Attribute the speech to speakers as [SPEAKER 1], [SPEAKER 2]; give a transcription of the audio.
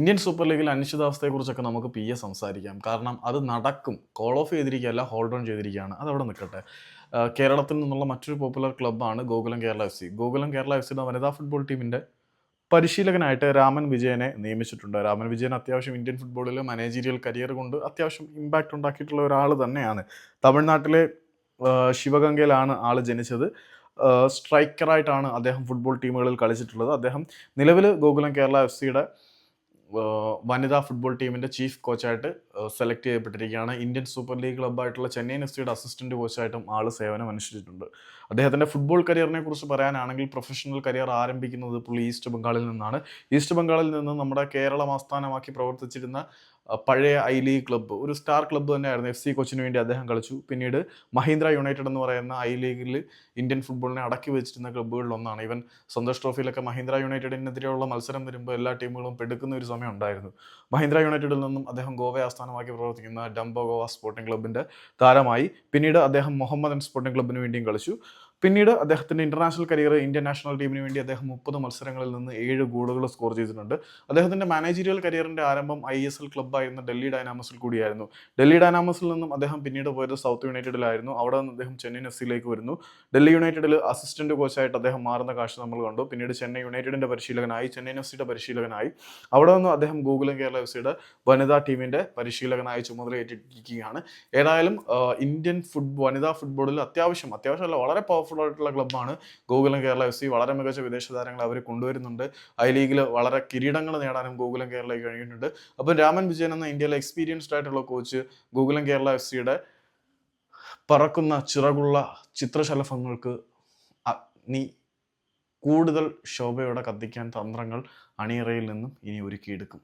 [SPEAKER 1] Indian super ലീഗിൽ അനിശ്ചിതാവസ്ഥയെക്കുറിച്ചൊക്കെ നമുക്ക് P A സംസാരിക്കാം. കാരണം അത് നടക്കും. കോൾ ഓഫ് ചെയ്തിരിക്കുകയല്ല ഹോൾഡ് ഓൺ ചെയ്തിരിക്കുകയാണ്. അതവിടെ നിൽക്കട്ടെ. കേരളത്തിൽ നിന്നുള്ള മറ്റൊരു popular ക്ലബ്ബാണ് Gokulam Kerala F C. Gokulam Kerala F സിയുടെ വനിതാ ഫുട്ബോൾ ടീമിന്റെ പരിശീലകനായിട്ട് രാമൻ വിജയനെ നിയമിച്ചിട്ടുണ്ട്. രാമൻ വിജയൻ അത്യാവശ്യം ഇന്ത്യൻ ഫുട്ബോളിൽ മാനേജീരിയൽ കരിയർ കൊണ്ട് അത്യാവശ്യം ഇമ്പാക്റ്റ് ഉണ്ടാക്കിയിട്ടുള്ള ഒരാൾ തന്നെയാണ്. തമിഴ്നാട്ടിലെ ശിവഗംഗയിലാണ് ആൾ ജനിച്ചത്. സ്ട്രൈക്കറായിട്ടാണ് അദ്ദേഹം ഫുട്ബോൾ ടീമുകളിൽ കളിച്ചിട്ടുള്ളത്. അദ്ദേഹം നിലവിൽ ഗോകുലം കേരള എഫ് സിയുടെ വനിതാ ഫുട്ബോൾ ടീമിന്റെ ചീഫ് കോച്ചായിട്ട് സെലക്ട് ചെയ്യപ്പെട്ടിരിക്കുകയാണ്. ഇന്ത്യൻ സൂപ്പർ ലീഗ് ക്ലബ്ബായിട്ടുള്ള ചെന്നൈയിൻ എഫ് സിയുടെ അസിസ്റ്റന്റ് കോച്ചായിട്ടും ആൾ സേവനം അനുഷ്ഠിച്ചിട്ടുണ്ട്. അദ്ദേഹത്തിന്റെ ഫുട്ബോൾ കരിയറിനെ കുറിച്ച് പറയാനാണെങ്കിൽ പ്രൊഫഷണൽ കരിയർ ആരംഭിക്കുന്നത് പുള്ളി ഈസ്റ്റ് ബംഗാളിൽ നിന്നാണ്. ഈസ്റ്റ് ബംഗാളിൽ നിന്ന് നമ്മുടെ കേരളം ആസ്ഥാനമാക്കി പ്രവർത്തിച്ചിരുന്ന പഴയ ഐ ലീഗ് ക്ലബ്ബ് ഒരു സ്റ്റാർ ക്ലബ്ബ് തന്നെയായിരുന്നു എഫ് സി കൊച്ചിന് വേണ്ടി അദ്ദേഹം കളിച്ചു. പിന്നീട് മഹീന്ദ്ര യുണൈറ്റഡ് എന്ന് പറയുന്ന ഐ ലീഗിൽ ഇന്ത്യൻ ഫുട്ബോളിനെ അടക്കി വെച്ചിരുന്ന ക്ലബ്ബുകളിൽ ഒന്നാണ്. ഇവൻ സന്തോഷ് ട്രോഫിയിലൊക്കെ മഹീന്ദ്ര യുണൈറ്റഡിനെതിരെയുള്ള മത്സരം വരുമ്പോൾ എല്ലാ ടീമുകളും പെടുക്കുന്ന ഒരു സമയം ഉണ്ടായിരുന്നു. മഹീന്ദ്ര യുണൈറ്റഡിൽ നിന്നും അദ്ദേഹം ഗോവയെ ആസ്ഥാനമാക്കി പ്രവർത്തിക്കുന്ന ഡംബോ ഗോവ സ്പോർട്ടിംഗ് ക്ലബിന്റെ താരമായി. പിന്നീട് അദ്ദേഹം മുഹമ്മദൻ സ്പോർട്ടിംഗ് ക്ലബിന് വേണ്ടിയും കളിച്ചു. പിന്നീട് അദ്ദേഹത്തിന്റെ ഇന്റർനാഷണൽ കരിയർ ഇന്ത്യൻ നാഷണൽ ടീമിന് വേണ്ടി അദ്ദേഹം മുപ്പത് മത്സരങ്ങളിൽ നിന്ന് ഏഴ് ഗോളുകൾ സ്കോർ ചെയ്തിട്ടുണ്ട്. അദ്ദേഹത്തിന്റെ മാനേജീരിയൽ കരിയറിന്റെ ആരംഭം ഐ എസ് എൽ ക്ലബ്ബായിരുന്ന ഡൽഹി ഡൈനാമസിൽ കൂടിയായിരുന്നു. ഡൽഹി ഡൈനാമസിൽ നിന്നും അദ്ദേഹം പിന്നീട് പോയത് സൗത്ത് യുണൈറ്റഡിലായിരുന്നു. അവിടെ നിന്ന് അദ്ദേഹം ചെന്നൈ എഫ് സിയിലേക്ക് വരുന്നു. ഡൽഹി യുണൈറ്റഡിൽ അസിസ്റ്റന്റ് കോച്ചായിട്ട് അദ്ദേഹം മാറുന്ന കാഴ്ച നമ്മൾ കണ്ടു. പിന്നീട് ചെന്നൈ യുണൈറ്റഡിന്റെ പരിശീലകനായി ചെന്നൈ എഫ് സിയുടെ പരിശീലകനായി. അവിടെ നിന്നും അദ്ദേഹം ഗോകുലം കേരള എഫ് സിയുടെ വനിതാ ടീമിന്റെ പരിശീലകനായി ചുമതല ഏറ്റിരിക്കുകയാണ് ഏതായാലും ഇന്ത്യൻ ഫുട്ബോൾ വനിതാ ഫുട്ബോളിൽ അത്യാവശ്യം അത്യാവശ്യമല്ല വളരെ പവർഫുൾ ആയിട്ടുള്ള ക്ലബ്ബാണ് ഗോകുലം കേരള എഫ് സി വളരെ മികച്ച വിദേശ താരങ്ങളെ അവർ കൊണ്ടുവരുന്നുണ്ട്. ഐ ലീഗിൽ വളരെ കിരീടങ്ങൾ നേടാനും ഗോകുലം കേരളയ്ക്ക് കഴിഞ്ഞിട്ടുണ്ട്. അപ്പം രാമൻ വിജയൻ എന്ന ഇന്ത്യയിലെ എക്സ്പീരിയൻസ്ഡ് ആയിട്ടുള്ള കോച്ച് ഗോകുലം കേരള എഫ് സിയുടെ പറക്കുന്ന ചിറകുള്ള ചിത്രശലഭങ്ങൾക്ക് നീ കൂടുതൽ ശോഭയോടെ കത്തിക്കാൻ തന്ത്രങ്ങൾ അണിയറയിൽ നിന്നും ഇനി ഒരുക്കിയെടുക്കും.